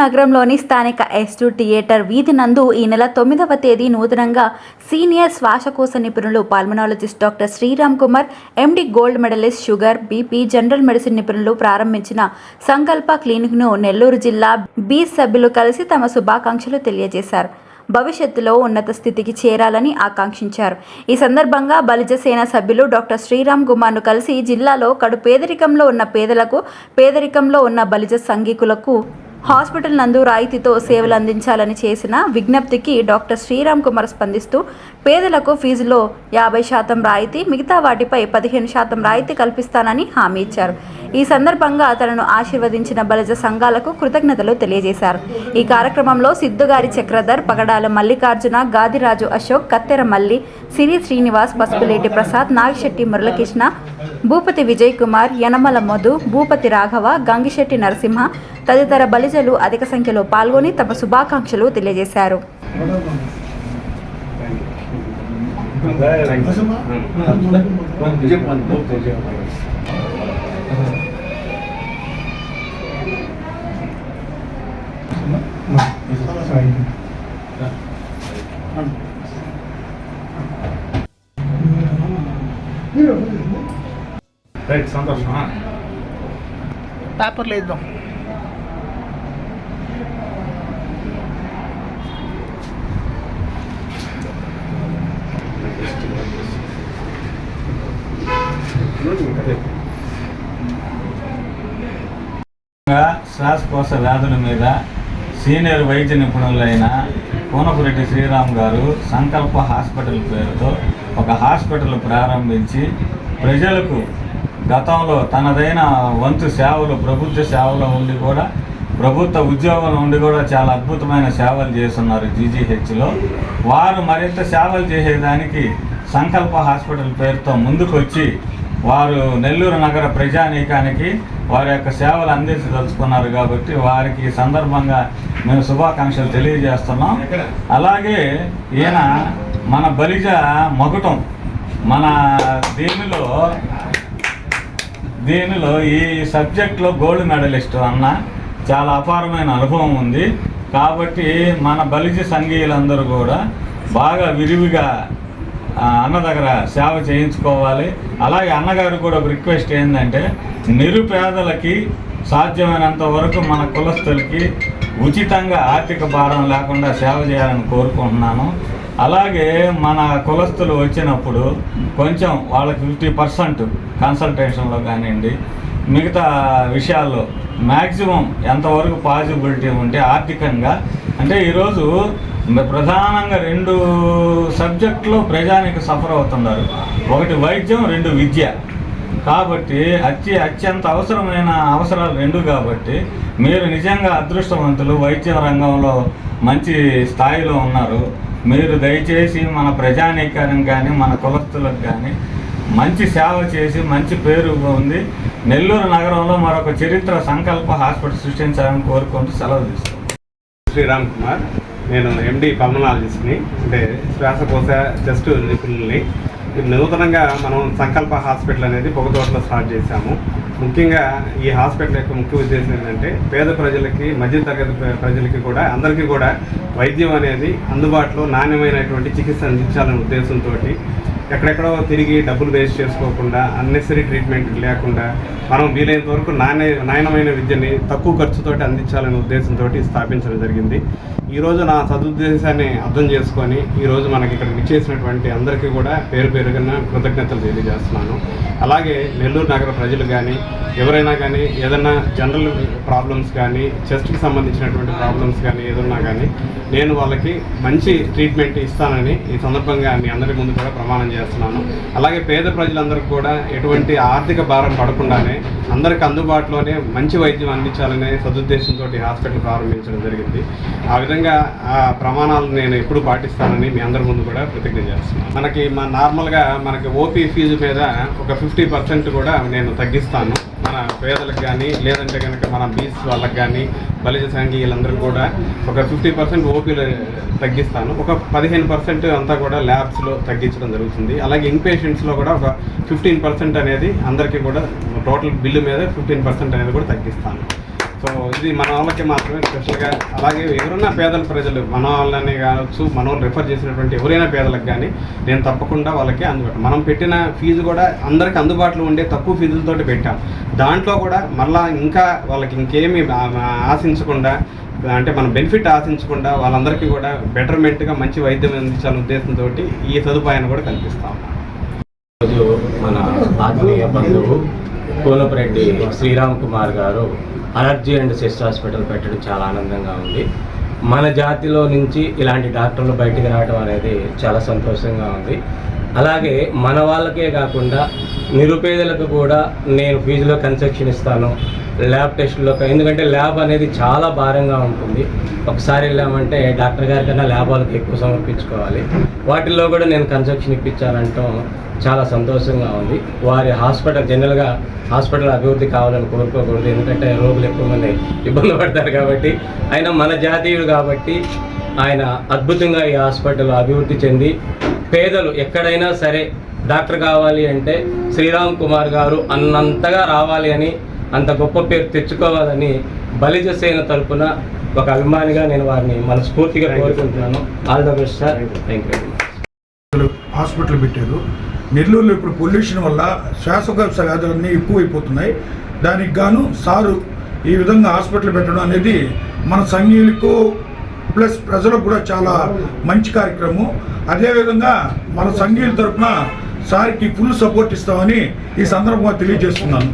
నగరంలోని స్థానిక ఎస్టు థియేటర్ వీధి నందు ఈ నెల తొమ్మిదవ తేదీ నూతనంగా సీనియర్ శ్వాసకోశ నిపుణులు pulmonologist doctor Sriram Kumar MD gold medalist sugar BP general medicine నిపుణులు ప్రారంభించిన సంకల్ప క్లినిక్ను నెల్లూరు జిల్లా బీ సభ్యులు కలిసి తమ శుభాకాంక్షలు తెలియజేశారు. భవిష్యత్తులో ఉన్నత స్థితికి చేరాలని ఆకాంక్షించారు. ఈ సందర్భంగా బలిజ సేన సభ్యులు డాక్టర్ శ్రీరామ్ కుమార్ను కలిసి జిల్లాలో కడు పేదరికంలో ఉన్న పేదలకు పేదరికంలో ఉన్న బలిజ సంఘికులకు హాస్పిటల్ నందు రాయితీతో సేవలు అందించాలని చేసిన విజ్ఞప్తికి డాక్టర్ శ్రీరామ్ కుమార్ స్పందిస్తూ పేదలకు ఫీజులో యాభై శాతం రాయితీ మిగతా వాటిపై పదిహేను శాతం రాయితీ కల్పిస్తానని హామీ ఇచ్చారు. ఈ సందర్భంగా తనను ఆశీర్వదించిన బలజ సంఘాలకు కృతజ్ఞతలు తెలియజేశారు. ఈ కార్యక్రమంలో సిద్ధుగారి చక్రధర్ పగడాల మల్లికార్జున గాదిరాజు అశోక్ కత్తెర మల్లి సిరి శ్రీనివాస్ పసుపులేటి ప్రసాద్ నాగిశెట్టి మురళకృష్ణ భూపతి విజయ్ కుమార్ యనమల మధు భూపతి రాఘవ గంగిశెట్టి నరసింహ తదితర బలిజలు అధిక సంఖ్యలో పాల్గొని తమ శుభాకాంక్షలు తెలియజేశారు. రైట్ సంతోషం పేపర్లు వేద్దాం శ్వాసకోశ వ్యాధుల మీద సీనియర్ వైద్య నిపుణులైన కోనపురెడ్డి శ్రీరామ్ గారు సంకల్ప హాస్పిటల్ పేరుతో ఒక హాస్పిటల్ ప్రారంభించి ప్రజలకు గతంలో తనదైన వంతు సేవలు ప్రభుత్వ సేవలో ఉండి కూడా ప్రభుత్వ ఉద్యోగం ఉండి కూడా చాలా అద్భుతమైన సేవలు చేస్తున్నారు జీజీహెచ్లో. వారు మరింత సేవలు చేసేదానికి సంకల్ప హాస్పిటల్ పేరుతో ముందుకొచ్చి వారు నెల్లూరు నగర ప్రజానీకానికి వారి యొక్క సేవలు అందించదలుచుకున్నారు కాబట్టి వారికి సందర్భంగా మేము శుభాకాంక్షలు తెలియజేస్తున్నాం. అలాగే ఈయన మన బలిజ మగుటం మన దీనిలో దీనిలో ఈ సబ్జెక్ట్లో గోల్డ్ మెడలిస్ట్ అన్న చాలా అపారమైన అనుభవం ఉంది. కాబట్టి మన బలిజ సంఘీయులందరూ కూడా బాగా విరివిగా అన్న దగ్గర సేవ చేయించుకోవాలి. అలాగే అన్నగారు కూడా ఒక రిక్వెస్ట్ ఏంటంటే నిరుపేదలకి సాధ్యమైనంత వరకు మన కులస్తులకి ఉచితంగా ఆర్థిక భారం లేకుండా సేవ చేయాలని కోరుకుంటున్నాను. అలాగే మన కులస్తులు వచ్చినప్పుడు కొంచెం వాళ్ళకి ఫిఫ్టీ పర్సెంట్ కన్సల్టేషన్లో కానివ్వండి మిగతా విషయాల్లో మ్యాక్సిమం ఎంతవరకు పాసిబిలిటీ ఉంటే ఆర్థికంగా అంటే ఈరోజు ప్రధానంగా రెండు సబ్జెక్టులో ప్రజానికి సఫర్ అవుతున్నారు. ఒకటి వైద్యం రెండు విద్య. కాబట్టి అత్య అత్యంత అవసరమైన అవసరాలు రెండు కాబట్టి మీరు నిజంగా అదృష్టవంతులు వైద్య రంగంలో మంచి స్థాయిలో ఉన్నారు. మీరు దయచేసి మన ప్రజానీకానికి కానీ మన కులస్తులకు కానీ మంచి సేవ చేసి మంచి పేరు ఉంది నెల్లూరు నగరంలో మరొక చరిత్ర సంకల్ప హాస్పిటల్ సృష్టించాలని కోరుకుంటూ సెలవు తీసుకున్నాను శ్రీరామ్ కుమార్. నేను ఎండి పల్మనాలజిస్ట్ని అంటే శ్వాసకోశ చెస్ట్ నిపుణుల్ని. నూతనంగా మనం సంకల్ప హాస్పిటల్ అనేది పొగతోటలో స్టార్ట్ చేశాము. ముఖ్యంగా ఈ హాస్పిటల్ యొక్క ముఖ్య ఉద్దేశం ఏంటంటే పేద ప్రజలకి మధ్యతరగతి ప్రజలకి కూడా అందరికీ కూడా వైద్యం అనేది అందుబాటులో నాణ్యమైనటువంటి చికిత్స అందించాలనే ఉద్దేశంతో ఎక్కడెక్కడో తిరిగి డబ్బులు వేస్ట్ చేసుకోకుండా అన్నెసరీ ట్రీట్మెంట్ లేకుండా మనం వీలైనంత వరకు నాణ్య నాణ్యమైన విద్యని తక్కువ ఖర్చుతోటి అందించాలనే ఉద్దేశంతో స్థాపించడం జరిగింది. ఈరోజు నా సదుద్దేశాన్ని అర్థం చేసుకొని ఈరోజు మనకి ఇక్కడ విచ్చేసినటువంటి అందరికీ కూడా పేరు పేరుగా కృతజ్ఞతలు తెలియజేస్తున్నాను. అలాగే నెల్లూరు నగర ప్రజలు కానీ ఎవరైనా కానీ ఏదైనా జనరల్ ప్రాబ్లమ్స్ కానీ చెస్ట్కి సంబంధించినటువంటి ప్రాబ్లమ్స్ కానీ ఏదన్నా కానీ నేను వాళ్ళకి మంచి ట్రీట్మెంట్ ఇస్తానని ఈ సందర్భంగా మీ అందరి ముందు కూడా ప్రమాణం చేస్తాను చేస్తున్నాను. అలాగే పేద ప్రజలందరికీ కూడా ఎటువంటి ఆర్థిక భారం పడకుండానే అందరికి అందుబాటులోనే మంచి వైద్యం అందించాలనే సదుద్దేశంతో హాస్పిటల్ ప్రారంభించడం జరిగింది. ఆ విధంగా ఆ ప్రమాణాలు నేను ఎప్పుడు పాటిస్తానని మీ అందరి ముందు కూడా ప్రతిజ్ఞ చేస్తున్నాను. మనకి మా నార్మల్గా మనకి ఓపీ ఫీజు మీద ఒక ఫిఫ్టీ పర్సెంట్ కూడా నేను తగ్గిస్తాను. మన పేదలకు కానీ లేదంటే కనుక మన బీస్ వాళ్ళకి కానీ బలిజ సంఘీయులందరికీ కూడా ఒక ఫిఫ్టీ పర్సెంట్ ఓపీలు తగ్గిస్తాను. ఒక పదిహేను పర్సెంట్ అంతా కూడా ల్యాబ్స్లో తగ్గించడం జరుగుతుంది. అలాగే ఇన్ పేషెంట్స్లో కూడా ఒక ఫిఫ్టీన్ పర్సెంట్ అనేది అందరికీ కూడా టోటల్ బిల్లు మీద ఫిఫ్టీన్ పర్సెంట్ అనేది కూడా తగ్గిస్తాను. సో ఇది మన వాళ్ళకి మాత్రమే స్పెషల్గా అలాగే ఎవరైనా పేదల ప్రజలు మన వాళ్ళని కావచ్చు మన వాళ్ళు రిఫర్ చేసినటువంటి ఎవరైనా పేదలకు కానీ నేను తప్పకుండా వాళ్ళకి అందుబాటు మనం పెట్టిన ఫీజు కూడా అందరికి అందుబాటులో ఉండే తక్కువ ఫీజులతోటి పెట్టాం. దాంట్లో కూడా మళ్ళీ ఇంకా వాళ్ళకి ఇంకేమీ ఆశించకుండా అంటే మనం బెనిఫిట్ ఆశించకుండా వాళ్ళందరికీ కూడా బెటర్మెంట్గా మంచి వైద్యం అందించాలనే ఉద్దేశంతో ఈ సదుపాయాన్ని కూడా కల్పిస్తాం. రోజు మన ఆత్మీయ బంధువు కోనపరెడ్డి శ్రీరామ్ కుమార్ గారు అలర్జీ అండ్ సిస్ట్ హాస్పిటల్ పెట్టడం చాలా ఆనందంగా ఉంది. మన జాతిలో నుంచి ఇలాంటి డాక్టర్లు బయటికి రావడం అనేది చాలా సంతోషంగా ఉంది. అలాగే మన వాళ్ళకే కాకుండా నిరుపేదలకు కూడా నేను ఫీజులో కన్సెక్షన్ ఇస్తాను ల్యాబ్ టెస్టులో ఎందుకంటే ల్యాబ్ అనేది చాలా భారంగా ఉంటుంది. ఒకసారి వెళ్ళామంటే డాక్టర్ గారి కన్నా ల్యాబ్ వాళ్ళకి ఎక్కువ సమర్పించుకోవాలి. వాటిల్లో కూడా నేను కన్స్ట్రక్షన్ ఇప్పించాలంటాం చాలా సంతోషంగా ఉంది. వారి హాస్పిటల్ జనరల్గా హాస్పిటల్ అభివృద్ధి కావాలని కోరుకోకూడదు. ఎందుకంటే రోగులు ఎక్కువ మంది ఇబ్బంది పడతారు కాబట్టి. ఆయన మన జాతీయుడు కాబట్టి ఆయన అద్భుతంగా ఈ హాస్పిటల్ అభివృద్ధి చెంది పేదలు ఎక్కడైనా సరే డాక్టర్ కావాలి అంటే శ్రీరామ్ కుమార్ గారు అన్నంతగా రావాలి అని అంత గొప్ప పేరు తెచ్చుకోవాలని బలిజ సేన తరపున ఒక అభిమానిగా నేను వారిని మనస్ఫూర్తిగా కోరుకుంటున్నాను. All the best sir thank you hospital పెట్టారు. నెల్లూరులో ఇప్పుడు పొల్యూషన్ వల్ల శ్వాసకోశ వ్యాధులన్నీ ఎక్కువైపోతున్నాయి. దానికి గాను సారు ఈ విధంగా హాస్పిటల్ పెట్టడం అనేది మన సంఘీయులకు ప్లస్ ప్రజలకు కూడా చాలా మంచి కార్యక్రమం. అదేవిధంగా మన సంఘీయుల తరపున సార్కి ఫుల్ సపోర్ట్ ఇస్తామని ఈ సందర్భంగా తెలియజేస్తున్నాను.